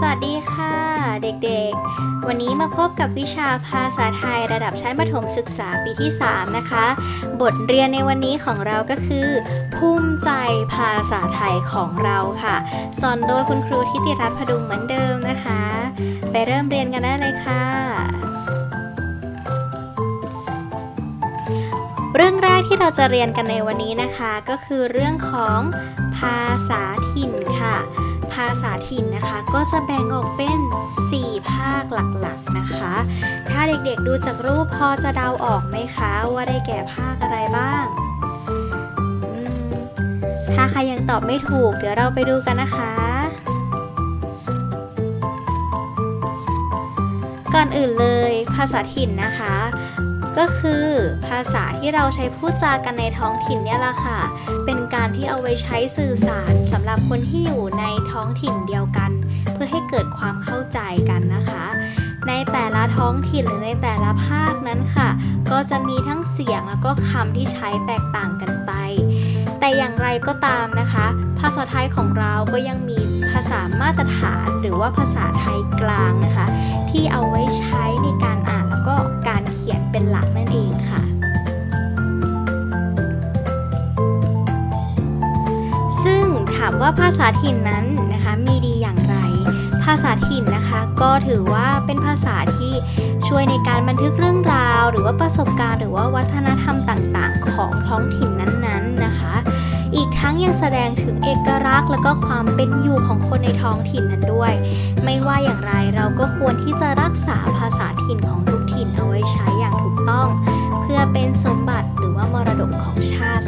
สวัสดีค่ะ เด็กๆ วันนี้มาพบกับวิชาภาษาไทยระดับชั้นประถมศึกษาปีที่ 3 นะคะ บทเรียนในวันนี้ของเราก็คือ ภูมิใจภาษาไทยของเราค่ะ สอนโดยคุณครูทิติรัตน์พดุงเหมือนเดิมนะคะ ไปเริ่มเรียนกันได้เลยค่ะ เรื่องแรกที่เราจะเรียนกันในวันนี้นะคะ ก็คือเรื่องของภาษา ภาษาถิ่นนะคะ ก็จะแบ่งออกเป็น 4 ภาคหลักๆนะคะ ถ้าเด็กๆดูจากรูปพอจะเดาออกไหมคะ ว่าได้แก่ภาคอะไรบ้าง ถ้าใครยังตอบไม่ถูก เดี๋ยวเราไปดูกันนะคะก่อนอื่นเลยภาษาถิ่นนะคะ ก็คือภาษาที่เราใช้พูดจากันในท้องถิ่นเนี่ยละค่ะ เป็นารที่เอาไว้ใช้สื่อสารสำหรับคนที่อยู่ในท้องถิ่นเดียวกัน เพื่อให้เกิดความเข้าใจกันนะคะ ในแต่ละท้องถิ่นหรือในแต่ละภาคนั้นค่ะ ก็จะมีทั้งเสียงแล้วก็คำที่ใช้แตกต่างกันไป แต่อย่างไรก็ตามนะคะ ภาษาไทยของเราก็ยังมีภาษามาตรฐาน หรือว่าภาษาไทยกลางนะคะ ที่เอาไว้ใช้ในการอ่านแล้วก็การเขียนเป็นหลักนั่นเองค่ะ ถามว่าภาษาถิ่นนั้นนะคะมีดีอย่างไร ภาษาถิ่นนะคะก็ถือว่าเป็นภาษาที่ช่วยในการบันทึกเรื่องราว หรือว่าประสบการณ์ หรือว่าวัฒนธรรมต่างๆ ของท้องถิ่นนั้นๆนะคะ อีกทั้งยังแสดงถึงเอกลักษณ์ และก็ความเป็นอยู่ของคนในท้องถิ่นนั้นด้วย ไม่ว่าอย่างไรเราก็ควรที่จะรักษาภาษาถิ่นของทุกถิ่นเอาไว้ใช้อย่างถูกต้อง เพื่อเป็นสมบัติหรือว่ามรดกของชาติ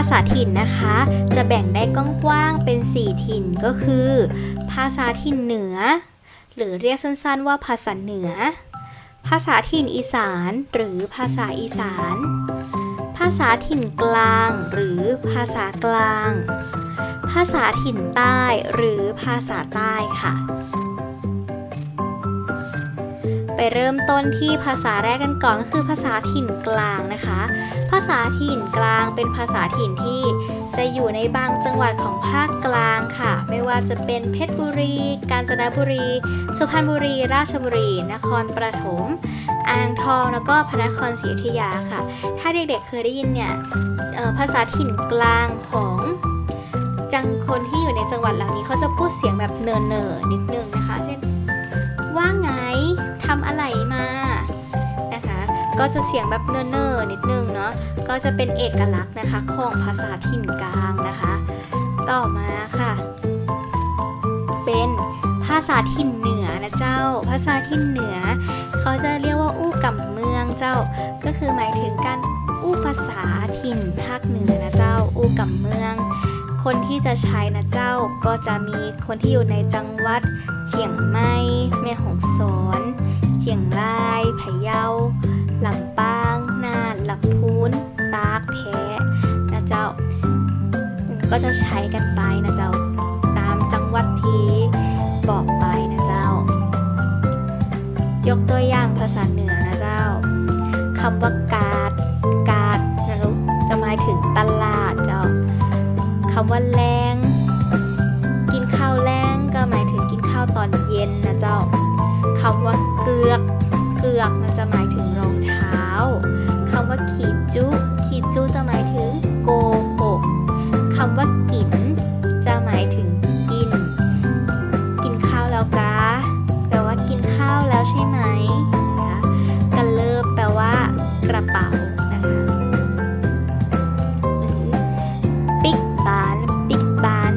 าษาถิ่นนะคะ จะแบ่งได้กว้างๆเป็น 4 ถิ่นก็คือ ภาษาถิ่นเหนือ หรือเรียกสั้นๆว่าภาษาเหนือ ภาษาถิ่นอีสานหรือภาษาอีสาน ภาษาถิ่นกลางหรือภาษากลาง ภาษาถิ่นใต้หรือภาษาใต้ค่ะ ไปเริ่มต้นที่ภาษาแรกกันก่อนก็คือภาษาถิ่นกลางนะคะ ภาษาถิ่นกลางเป็นภาษาถิ่นที่จะอยู่ในบางจังหวัดของภาคกลางค่ะ ไม่ว่าจะเป็นเพชรบุรี กาญจนบุรี สุพรรณบุรี ราชบุรี นครปฐมอ่างทองแล้วก็พระนครศรีอยุธยาค่ะ ถ้าเด็กๆเคยได้ยินเนี่ยภาษาถิ่นกลางของจังคนที่อยู่ในจังหวัดเหล่านี้เขาจะพูดเสียงแบบเนินๆนิดนึงนะคะ เช่น ว่าไงทำอะไรมานะคะ ก็จะเสียงแบบเนิ่นๆนิดนึงเนาะก็จะเป็นเอกลักษณ์นะคะของภาษาถิ่นกลางนะคะ ต่อมาค่ะ เป็นภาษาถิ่นเหนือนะเจ้า ภาษาถิ่นเหนือ เขาจะเรียกว่าอู้กับเมืองเจ้า ก็คือหมายถึงการอู้ภาษาถิ่นภาคเหนือนะเจ้า อู้กับเมือง คนที่จะใช้นะเจ้าก็จะมีคนที่อยู่ในจังหวัด เชียงใหม่แม่ฮ่องสอนเชียงรายพะเยาลำปางน่านลำพูนตากแพะนะเจ้า ก็จะใช้กันไปนะเจ้า ตามจังหวัดที่บอกไปนะเจ้า ยกตัวอย่างภาษาเหนือนะเจ้าคำว่ากา กือกนจะหมายถึงรองเท้าคำว่าขีดจุขีดจุจะหมายถึงโกหกคำว่ากิน จะหมายถึงกิน กินข้าวแล้วกาแปลว่ากินข้าวแล้วใช่ไหมนะคะกันเลิบแปลว่ากระเป๋านะคะหรือปิกบานปิกบาน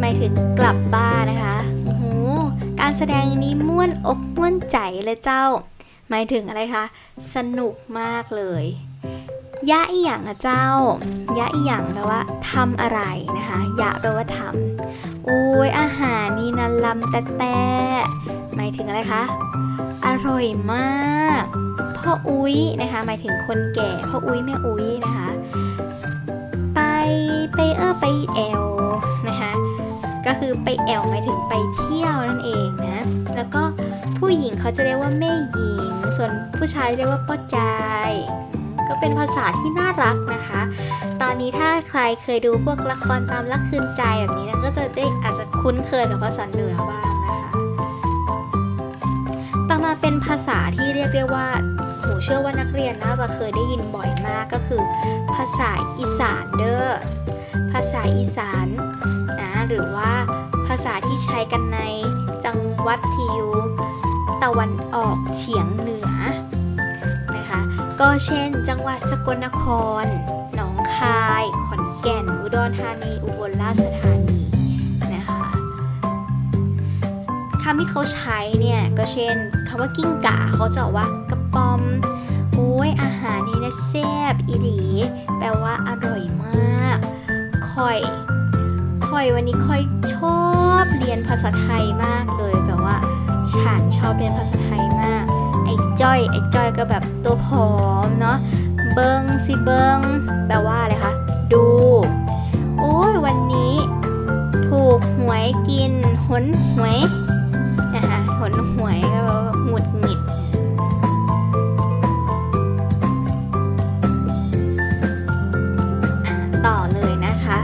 หมายถึงกลับบ้านนะคะโอ้โหการแสดงนี้ม่วนอกม่วนใจเลยเจ้า หมายถึงอะไรคะสนุกมากเลยยะอีหยังอะเจ้ายะอีหยังแปลว่าทำอะไรนะคะยะแปลว่าทำโอ้ยอาหารนี่นันลำแต่แต่หมายถึงอะไรคะอร่อยมากพ่ออุ้ยนะคะหมายถึงคนแก่พ่ออุ้ยแม่อุ้ยนะคะไปไปเออไปแอลนะคะก็คือไปแอลหมายถึงไปเที่ยวนั่นเองนะแล้วก็ผู้หญิงเขาจะเรียกว่าแม่หญิง ส่วนผู้ชายเรียกว่าป้าจก็เป็นภาษาที่น่ารักนะคะ ตอนนี้ถ้าใครเคยดูพวกละครตามรักคืนใจแบบนี้นะก็จะได้อาจจะคุ้นเคยกับภาษาเหนือบ้างนะคะ ต่อมาเป็นภาษาที่เรียกได้ว่าหนูเชื่อว่านักเรียนน่าจะเคยได้ยินบ่อยมากก็คือ ภาษาอีสานเด้อ ภาษาอีสานนะหรือว่าภาษาที่ใช้กันในจังหวัดที่อยู่ ตะวันออกเฉียงเหนือนะคะ ก็เช่น จังหวัดสกลนคร หนองคาย ขอนแก่น อุดรธานี อุบลราชธานีนะคะคำที่เขาใช้เนี่ย ก็เช่นคำว่ากิ้งก่าเขาจะบอกว่ากระป๋อมโอ้ยอาหารนี่นะแซ่บอีหลีแปลว่าอร่อยมากคอยคอยวันนี้คอยชอบเรียนภาษาไทยมากเลย ฉันชอบเรียนภาษาไทยมาก ไอ้จ้อยไอ้จ้อยก็แบบตัวผอมเนาะเบิงสิเบิงแปลว่าอะไรคะดู โอ้ยวันนี้ ถูกหวยกินหนหวยนะคะหนหวยก็แปลว่าหงุดหงิดอะต่อเลยนะคะ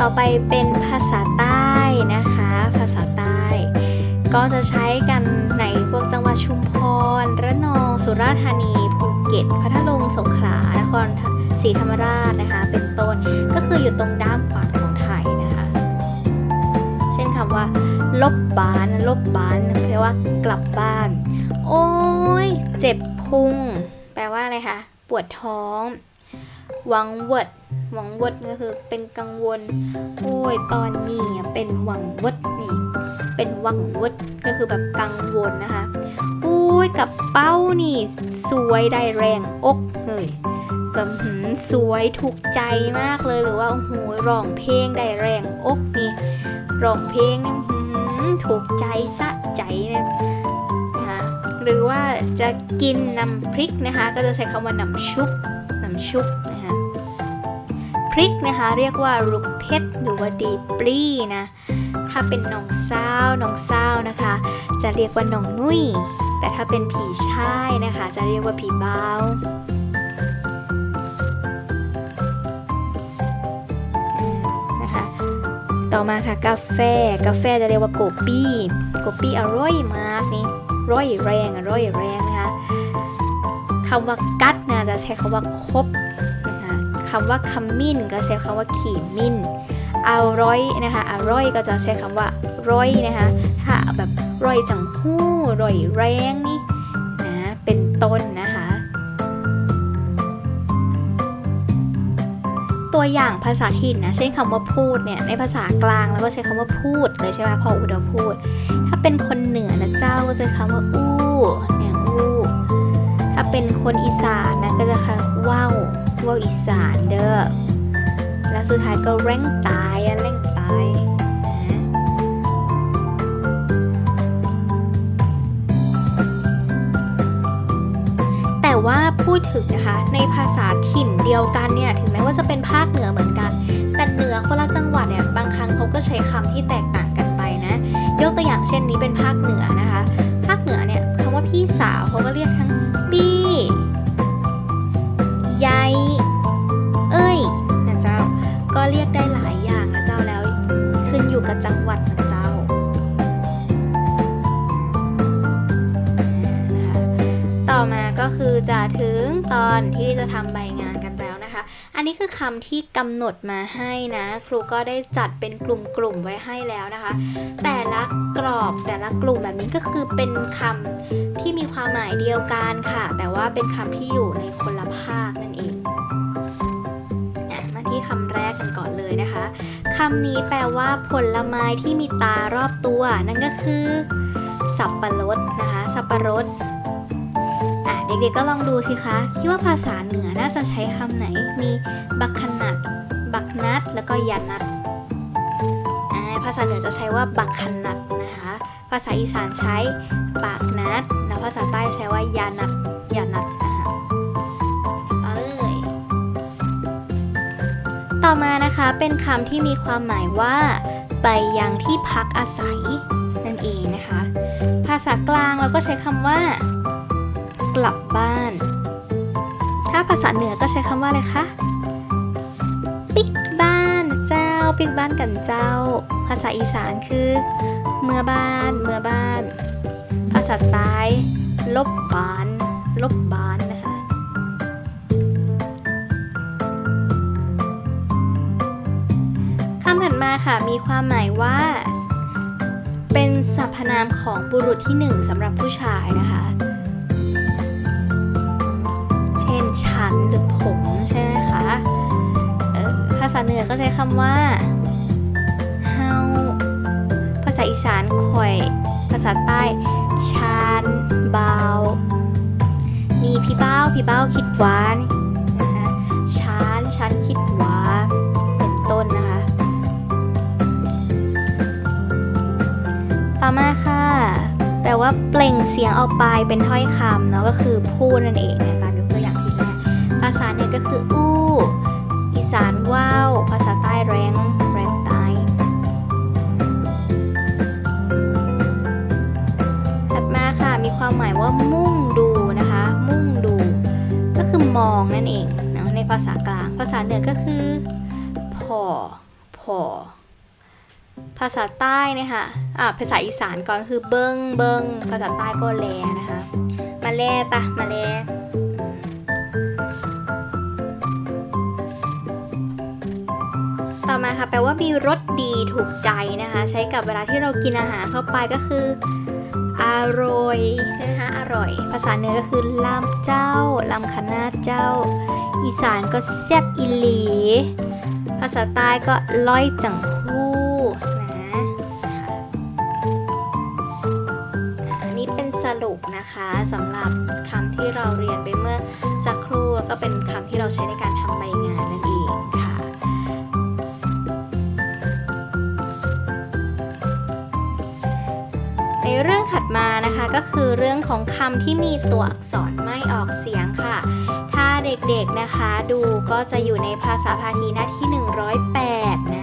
ต่อไปเป็นภาษาใต้นะคะ ก็จะใช้กันในพวกจังหวัดชุมพร ระนอง สุราษฎร์ธานี ภูเก็ต พัทลุง สงขลา นครศรีธรรมราชนะคะ เป็นต้น ก็คืออยู่ตรงด้ามขวาของไทยนะคะ เช่นคำว่า ลบบาน ลบบานแปลว่ากลับบ้าน โอ้ย เจ็บพุง แปลว่าอะไรคะ ปวดท้องหวังเวิดหวังเวิดก็คือเป็นกังวล โอ้ย ตอนนี้เป็นหวังเวิดนี่ เป็นวังวดก็คือแบบกังวลนะคะโอ้ยกับเป้านี่ สวยได้แรงอกเลยแบบหืมสวยถูกใจมากเลยหรือว่าโอ้โหร้องเพลงได้แรงอกนี่ร้องเพลงนี่หือถูกใจสะใจนะนะคะหรือว่าจะกินน้ำพริกนะคะ ก็จะใช้คำว่าน้ำชุบน้ำชุบนะคะพริกนะคะเรียกว่าลูกเพชรหรือว่าดีปลีนะ ถ้าเป็นน้องเศร้าน้องเศร้านะคะ จะเรียกว่าน้องนุ่ย แต่ถ้าเป็นผีชายนะคะ จะเรียกว่าผีเบานะคะต่อมาค่ะกาแฟ กาแฟจะเรียกว่าโกปี้โกปี้อร่อยมากนี่ร่อยแรงอร่อยแรงนะคะคำว่ากัดนะจะใช้คำว่าคบนะคะคำว่าขมิ้นก็ใช้คำว่าขีมิ้น อร่อยนะคะอร่อยก็จะใช้คำว่าร้อยนะคะถ้าแบบร้อยจังหู้ร้อยแรงนี่นะเป็นต้นนะคะ ตัวอย่างภาษาถิ่นนะเช่นคำว่าพูดเนี่ยในภาษากลางแล้วก็ใช้คำว่าพูดเลยใช่ไหมพออุดรพูด ถ้าเป็นคนเหนือนะเจ้าก็จะใช้คำว่าอู้เนี่ยอู้ถ้าเป็นคนอีสานนะก็จะคำว่าวว่าวอีสานเด้อ และสุดท้ายก็เร่งตายเร่งตายแต่ว่าพูดถึงนะคะในภาษาถิ่นเดียวกันเนี่ยถึงแม้ว่าจะเป็นภาคเหนือเหมือนกัน แต่เหนือคนละจังหวัดเนี่ยบางครั้งเขาก็ใช้คำที่แตกต่างกันไปนะ ยกตัวอย่างเช่นนี้เป็นภาคเหนือนะคะ ภาคเหนือเนี่ยคำว่าพี่สาวเขาก็เรียกทั้ง จังหวัดนะเจ้าต่อมาก็คือจะถึงตอนที่จะทำใบงานกันแล้วนะคะ อันนี้คือคำที่กำหนดมาให้นะ ครูก็ได้จัดเป็นกลุ่มๆไว้ให้แล้วนะคะ แต่ละกรอบแต่ละกลุ่มแบบนี้ก็คือเป็นคำที่มีความหมายเดียวกันค่ะ แต่ว่าเป็นคำที่อยู่ในคนละภาคนั่นเองอะมาที่คำแรกกันก่อนเลยนะคะำนี้แปลว่าผลไม้ที่มีตารอบตัว นั่นก็คือ สับปะรดนะคะ สับปะรดอะเด็กๆก็ลองดูสิคะ คิดว่าภาษาเหนือน่าจะใช้คำไหน มีบักขนัด บักนัด แล้วก็ยานัดภาษาเหนือจะใช้ว่าบักขนัดนะคะ ภาษาอีสานใช้ปากนัด แล้วภาษาใต้ใช้ว่ายานัด ต่อมานะคะเป็นคำที่มีความหมายว่า ไปยังที่พักอาศัย นั่นเองนะคะ ภาษากลางเราก็ใช้คำว่า กลับบ้าน ถ้าภาษาเหนือก็ใช้คำว่าอะไรคะปิกบ้านเจ้าปิกบ้านกันเจ้า ภาษาอีสานคือ เมื่อบ้าน เมื่อบ้าน ภาษาใต้ลบบ้าน ลบบ้านาค่ะ มีความหมายว่า เป็นสรรพนามของบุรุษที่หนึ่งสำหรับผู้ชายนะคะ เช่นฉันหรือผมใช่ไหมคะภาษาเหนือก็ใช้คำว่าเฮาภาษาอีสานข่อย ภาษาใต้ชานเบามีพี่เบ้าพี่เบ้าคิดหวานนะคะชานชานคิดหว ต่อมาค่ะ แปลว่าเปล่งเสียงออกไปเป็นถ้อยคำเนาะก็คือพูดนั่นเองในตามยกตัวอย่างที่แรกภาษาเนี่ยก็คืออู้ อีสานว้าว ภาษาใต้แรงแรงใต้ถัดมาค่ะมีความหมายว่ามุ่งดูนะคะ มุ่งดู ก็คือมองนั่นเองเนาะในภาษากลาง ภาษาเหนือก็คือพอพอ ภาษาใต้เนี่ยค่ะอ่าภาษาอีสานก่อนคือเบิงเบิงภาษาใต้ก็แลนะคะ มาแลตะมาแลต่อมาค่ะแปลว่ามีรสดีถูกใจนะคะ ใช้กับเวลาที่เรากินอาหารเข้าไปก็คืออร่อยใช่ไหมคะอร่อย ภาษาเหนือก็คือลำเจ้าลำคณะเจ้า อีสานก็แซ่บอีหลี ภาษาใต้ก็ร้อยจัง นะคะสำหรับคำที่เราเรียนไปเมื่อสักครู่ก็เป็นคำที่เราใช้ในการทำใบงานนั่นเองค่ะ ในเรื่องถัดมานะคะก็คือเรื่องของคำที่มีตัวอักษรไม่ออกเสียงค่ะ ถ้าเด็กๆนะคะดูก็จะอยู่ในภาษาพาทีหน้าที่ 108นะ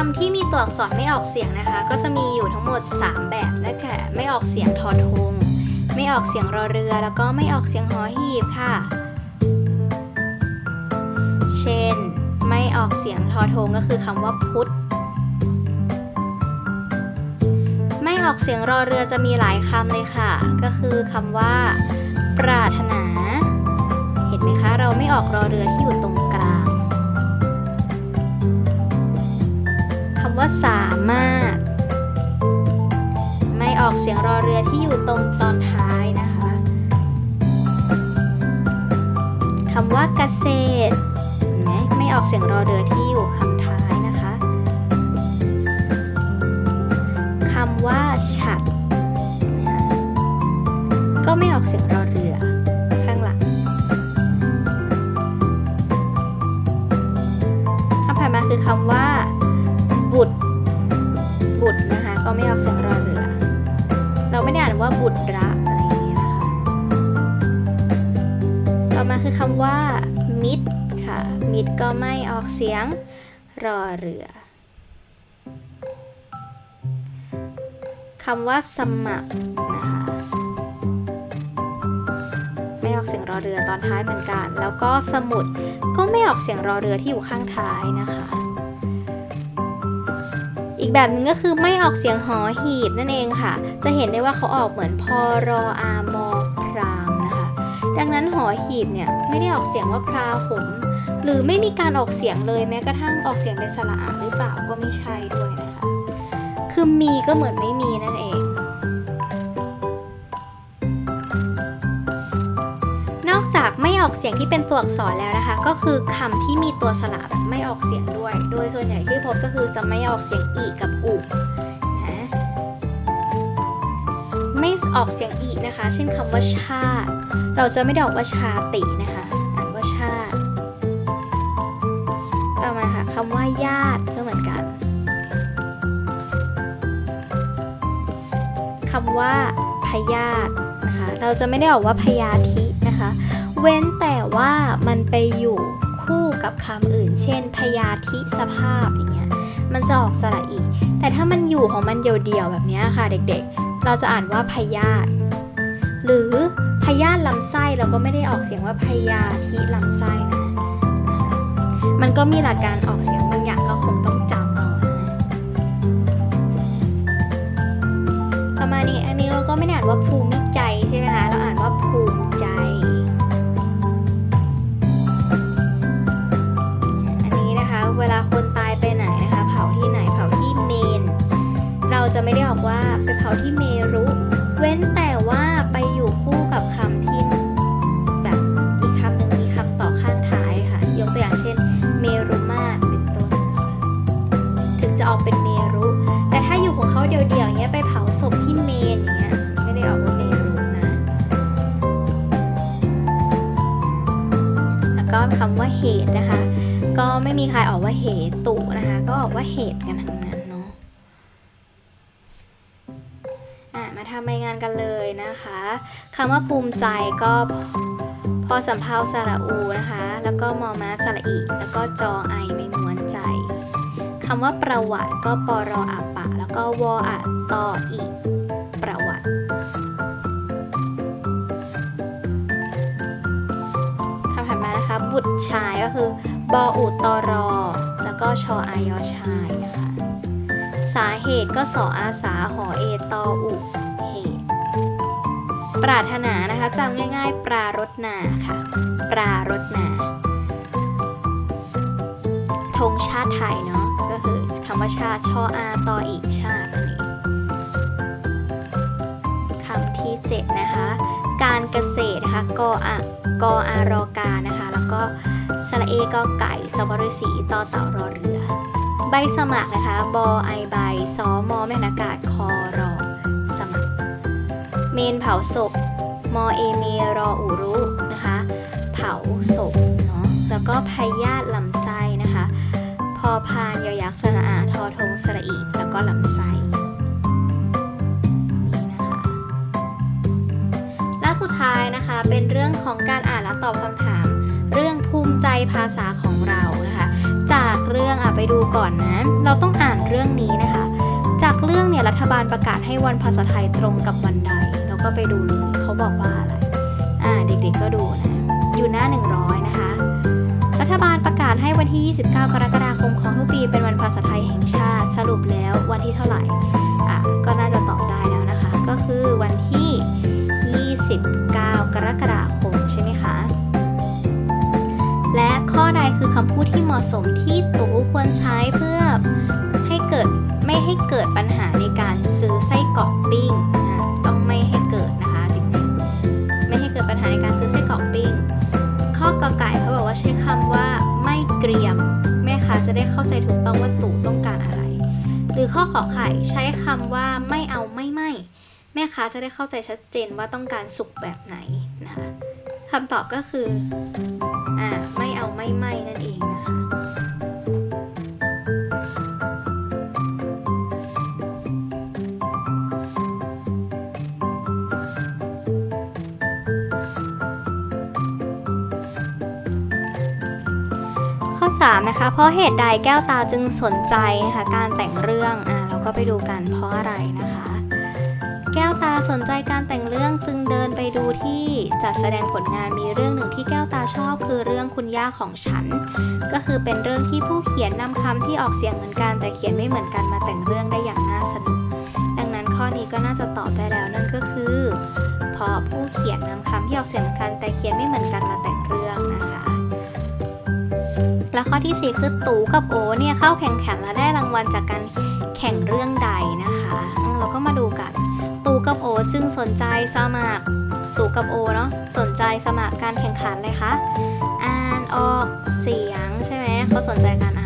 คำที่มีตัวอักษรไม่ออกเสียงนะคะ ก็จะมีอยู่ทั้งหมด 3 แบบนั่นแค่ไม่ออกเสียงทอทง ไม่ออกเสียงรอเรือ แล้วก็ไม่ออกเสียงหอหีบค่ะ เช่น ไม่ออกเสียงทอทงก็คือคำว่าพุทธไม่ออกเสียงรอเรือจะมีหลายคำเลยค่ะ ก็คือคำว่า ปรารถนา เห็นไหมคะ เราไม่ออกรอเรือที่ำว่าสามารถ ไม่ออกเสียงรอเรือที่อยู่ตรงตอนท้ายนะคะคำว่าเกษตรไมไม่ออกเสียงรอเรือที่อยู่คำท้ายนะคะคำว่าฉัดก็ไม่ออกเสียงรอเรือข้างหลังคำถัดมาคือคำว่า ก็ไม่ออกเสียงรอเรือ เราไม่ได้อ่านว่าบุตรระอะไรอย่างเงี้ยนะคะ ต่อมาคือคำว่า มิตรค่ะ มิตรก็ไม่ออกเสียงรอเรือคำว่าสมัครนะคะ ไม่ออกเสียงรอเรือตอนท้ายเหมือนกัน แล้วก็สมุดก็ไม่ออกเสียงรอเรือที่อยู่ข้างท้ายนะคะ อีกแบบหนึ่งก็คือไม่ออกเสียงหอหีบนั่นเองค่ะ จะเห็นได้ว่าเขาออกเหมือนพอรออามอพรามนะคะ ดังนั้นหอหีบเนี่ยไม่ได้ออกเสียงว่าพราหมหรือไม่มีการออกเสียงเลยแม้กระทั่งออกเสียงเป็นสระอาหรือเปล่าก็ไม่ใช่ด้วยนะคะ คือมีก็เหมือนไม่มีนั่นเอง อกจากไม่ออกเสียงที่เป็นตัวอักษรแล้วนะคะ ก็คือคำที่มีตัวสระแบบไม่ออกเสียงด้วย โดยส่วนใหญ่ที่พบก็คือจะไม่ออกเสียงอีกับอุนะไม่ออกเสียงอีนะคะ เช่นคำว่าชาติ เราจะไม่ได้ออกว่าชาตินะคะอ่านว่าชาติต่อมาค่ะคำว่าญาติก็เหมือนกันคำว่าพยาธินะคะ เราจะไม่ได้ออกว่าพยาธิ เว้นแต่ว่ามันไปอยู่คู่กับคำอื่น เช่น พยาธิสภาพอย่างเงี้ย มันจะออกสระอีแต่ถ้ามันอยู่ของมันเดียวๆแบบเนี้ยค่ะเด็กๆ เราจะอ่านว่าพยาธิหรือพยาธิลำไส้เราก็ไม่ได้ออกเสียงว่าพยาธิลำไส้นะ มันก็มีหลักการออกเสียงบางอย่างก็คงต้องจำเอาประมาณนี้อันนี้เราก็ไม่ได้อ่านว่าภูมิใจใช่ไหมคะ เราอ่านว่าภูมิใจ จะไม่ได้บอกว่าไปเผาที่เมรุ เว้นแต่ คำว่าภูมิใจก็พอสำเพาสระอูนะคะ แล้วก็มอมาสระอีแล้วก็จอไอไม่นวนใจคำว่าประวัติก็ปรออะปะ แล้วก็วออะตออีประวัติ คำถัดมานะคะ บุตรชายก็คือบออุตรอ แล้วก็ชออายอชายนะคะ สาเหตุก็สออาสาหอเอตออุ ปรารถนานะคะจำง่ายๆ ปรารถนาค่ะ ปรารถนาธงชาติไทยเนาะก็คือคำว่าชาติชออาตออีกชาตินั่นเองคำที่ 7 นะคะ การเกษตรนะคะกออะกออารอกานะคะ แล้วก็สระเอกอไก่สวรสีต่อเต่ารอเรือ ใบสมัครนะคะบอไอใบสอมอแม่นอากาศคอรอ เมนเผาศพมอเอเมรออูรุนะคะ เผาศพเนาะแล้วก็พยาธิลำไส้นะคะ พอพานยอยักษ์สระอาทอทงสระอีแล้วก็ลำไส้นี่นะคะและสุดท้ายนะคะเป็นเรื่องของการอ่านและตอบคำถาม เรื่องภูมิใจภาษาของเรานะคะ จากเรื่องอะไปดูก่อนนะ เราต้องอ่านเรื่องนี้นะคะ จากเรื่องเนี่ยรัฐบาลประกาศให้วันภาษาไทยตรงกับวันใด ก็ไปดูเลยเขาบอกว่าอะไร อ่าเด็กๆก็ดูนะ อยู่หน้า 100 นะคะ รัฐบาลประกาศให้วันที่ 29 กรกฎาคมของทุกปีเป็นวันภาษาไทยแห่งชาติ สรุปแล้ววันที่เท่าไหร่ อะ ก็น่าจะตอบได้แล้วนะคะ ก็คือวันที่ 29 กรกฎาคมใช่ไหมคะ และข้อใดคือคำพูดที่เหมาะสมที่ตูควรใช้เพื่อให้เกิดไม่ให้เกิดปัญหาในการซื้อไส้กรอกปิ้ง ว่าใช้คำว่าไม่เกรียม แม่ค้าจะได้เข้าใจถูกต้องว่าตู่ต้องการอะไร หรือข้อขอไข่ใช้คำว่าไม่เอาไม่ไม่แม่ค้าจะได้เข้าใจชัดเจนว่าต้องการสุกแบบไหนนะคะคำตอบก็คืออ่าไม่เอาไม่ไม่นั่นเองนะ 3 นะคะ เพราะเหตุใดแก้วตาจึงสนใจนะคะการแต่งเรื่องอ่าเราก็ไปดูกันเพราะอะไรนะคะ แก้วตาสนใจการแต่งเรื่องจึงเดินไปดูที่จัดแสดงผลงานมีเรื่องหนึ่งที่แก้วตาชอบ คือเรื่องคุณย่าของฉัน ก็คือเป็นเรื่องที่ผู้เขียนนำคำที่ออกเสียงเหมือนกัน แต่เขียนไม่เหมือนกันมาแต่งเรื่องได้อย่างน่าสนุกดังนั้นข้อนี้ก็น่าจะตอบได้แล้วนั่นก็คือ เพราะผู้เขียนนำคำที่ออกเสียงเหมือนกันแต่เขียนไม่เหมือนกันมาแต่งเรื่อง และข้อที่ 4 คือตู่กับโอเนี่ยเข้าแข่งขันและได้รางวัลจากการแข่งเรื่องใดนะคะ เราก็มาดูกัน ตู่กับโอจึงสนใจสมัคร ตู่กับโอเนาะสนใจสมัครการแข่งขันเลยคะอ่านออกเสียงใช่ไหมเขาสนใจการ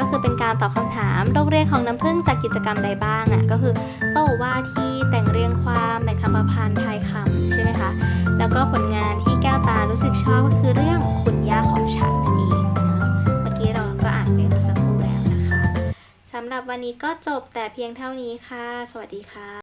ก็คือเป็นการตอบคำถามโรงเรียนของน้ำผึ้งจากกิจกรรมใดบ้างอะก็คือโต้ว่าที่แต่งเรียงความแต่งคำประพันธ์ทายคำใช่ไหมคะแล้วก็ผลงานที่แก้วตารู้สึกชอบก็คือเรื่องคุณย่าของฉันนั่นเองนะเมื่อกี้เราก็อ่านไปเมื่อสักครู่แล้วนะคะสำหรับวันนี้ก็จบแต่เพียงเท่านี้ค่ะ สวัสดีค่ะ